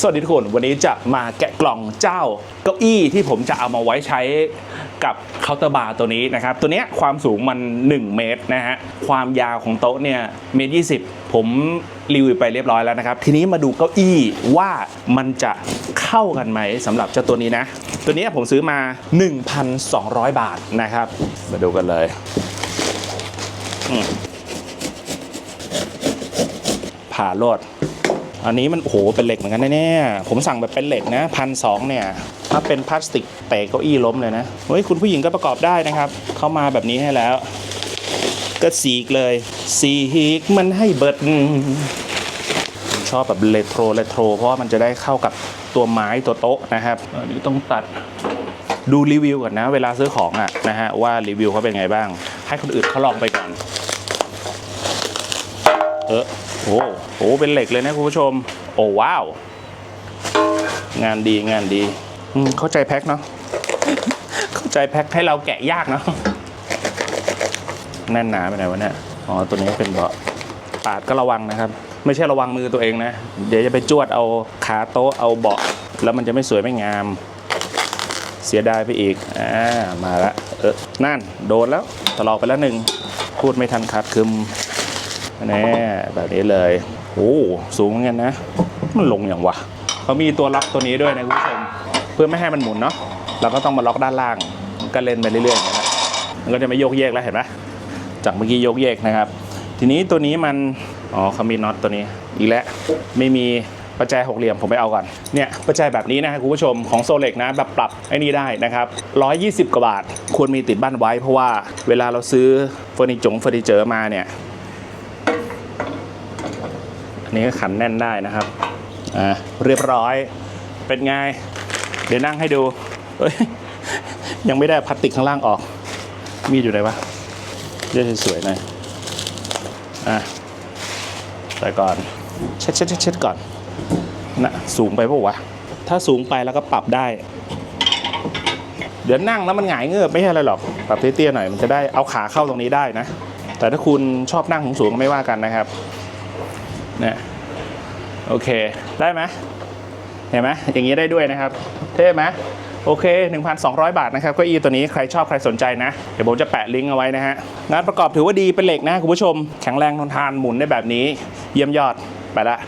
สวัสดีทุกคน วันนี้จะมาแกะกล่องเจ้าเก้าอี้ที่ผมจะเอามาไว้ใช้กับเคาน์เตอร์บาร์ตัวนี้นะครับ ตัวเนี้ยความสูงมัน 1 เมตรนะฮะ ความยาวของโต๊ะเนี่ยเมตรยีผมรีวิวไปเรียบร้อยแล้วนะครับ ทีนี้มาดูเก้าอี้ว่ามันจะเข้ากันไหมสำหรับเจ้าตัวนี้นะ ตัวนี้ผมซื้อมา 1,200 บาทนะครับ มาดูกันเลยอืมผ่าโลด อันนี้มันโอ้โหเป็นเหล็กเหมือนกันนะเนี่ยผมสั่งแบบเป็นเหล็กนะพันสองเนี่ยถ้าเป็นพลาสติกเตะเก้าอี้ล้มเลยนะเฮ้ยคุณผู้หญิงก็ประกอบได้นะครับเข้ามาแบบนี้ให้แล้ว ก็สีกเลย สีกมันให้เบิดผมชอบแบบเลโทรเลโทร เพราะว่ามันจะได้เข้ากับตัวไม้ตัวโต๊ะนะครับอันนี้ต้องตัดดูรีวิวก่อนนะ เวลาซื้อของอะนะฮะว่ารีวิวเขาเป็นไงบ้าง ให้คนอื่นเขาลองไปก่อน เออโอ้ โหเป็นเหล็กเลยนะคุณผู้ชม โอ้ว้าว งานดีงานดีอืมเข้าใจแพ็คเนาะเข้าใจแพ็คให้เราแกะยากเนาะแน่นหนาไปไหนวะเนี่ยอ๋อตัวนี้เป็นเบาะปาดก็ระวังนะครับ ไม่ใช่ระวังมือตัวเองนะ เดี๋ยวจะไปจวดเอาขาโต๊ะเอาเบาะ แล้วมันจะไม่สวยไม่งาม เสียดายไปอีกอ่ามาละเออนั่นโดนแล้วตลอกไปแล้วหนึ่งพูดไม่ทันขาดคึมแน่แบบนี้เลย โอ้สูงเหมือนกันนะ มันลงอย่างวะเขามีตัวล็อกตัวนี้ด้วยนะคุณผู้ชมเพื่อไม่ให้มันหมุนเนาะเราก็ต้องมาล็อกด้านล่างมันก็เล่นไปเรื่อยๆอย่างนี้นะมันก็จะไม่โยกเยกแล้วเห็นไหมจากเมื่อกี้โยกเยกนะครับ ทีนี้ตัวนี้มันอ๋อเขามีน็อตตัวนี้อีกแล้วไม่มีประแจหกเหลี่ยมผมไปเอาก่อนเนี่ยประแจแบบนี้นะครับคุณผู้ชมของโซเล็กนะแบบปรับไอ้นี่ได้นะครับ 120 กว่าบาท ควรมีติดบ้านไว้เพราะว่าเวลาเราซื้อเฟอร์นิจงเฟอร์นิเจอร์มาเนี่ย อันนี้ก็ขันแน่นได้นะครับอ่าเรียบร้อยเป็นไง เดี๋ยวนั่งให้ดูเอ้ยยังไม่ได้พลาสติกข้างล่างออก มีดอยู่ไหนวะเลือกสวยๆหน่อยอะใส่ก่อนเช็ดเช็ดเช็ดเช็ดก่อนนะสูงไปปะวะ ถ้าสูงไปแล้วก็ปรับได้ เดี๋ยวนั่งแล้วมันหงายเงือบไม่ใช่อะไรหรอก ปรับเตี้ยๆหน่อยมันจะได้เอาขาเข้าตรงนี้ได้นะ แต่ถ้าคุณชอบนั่งสูงๆก็ไม่ว่ากันนะครับ เนี่ยโอเค ได้ไหมเห็นไหมอย่างนี้ได้ด้วยนะครับ เท่ไหมโอเค 1,200 บาทนะครับก็อีตัวนี้ใครชอบใครสนใจนะ เดี๋ยวผมจะแปะลิงก์เอาไว้นะฮะ งานประกอบถือว่าดีเป็นเหล็กนะคุณผู้ชม แข็งแรงทนทานหมุนได้แบบนี้ เยี่ยมยอด ไปละ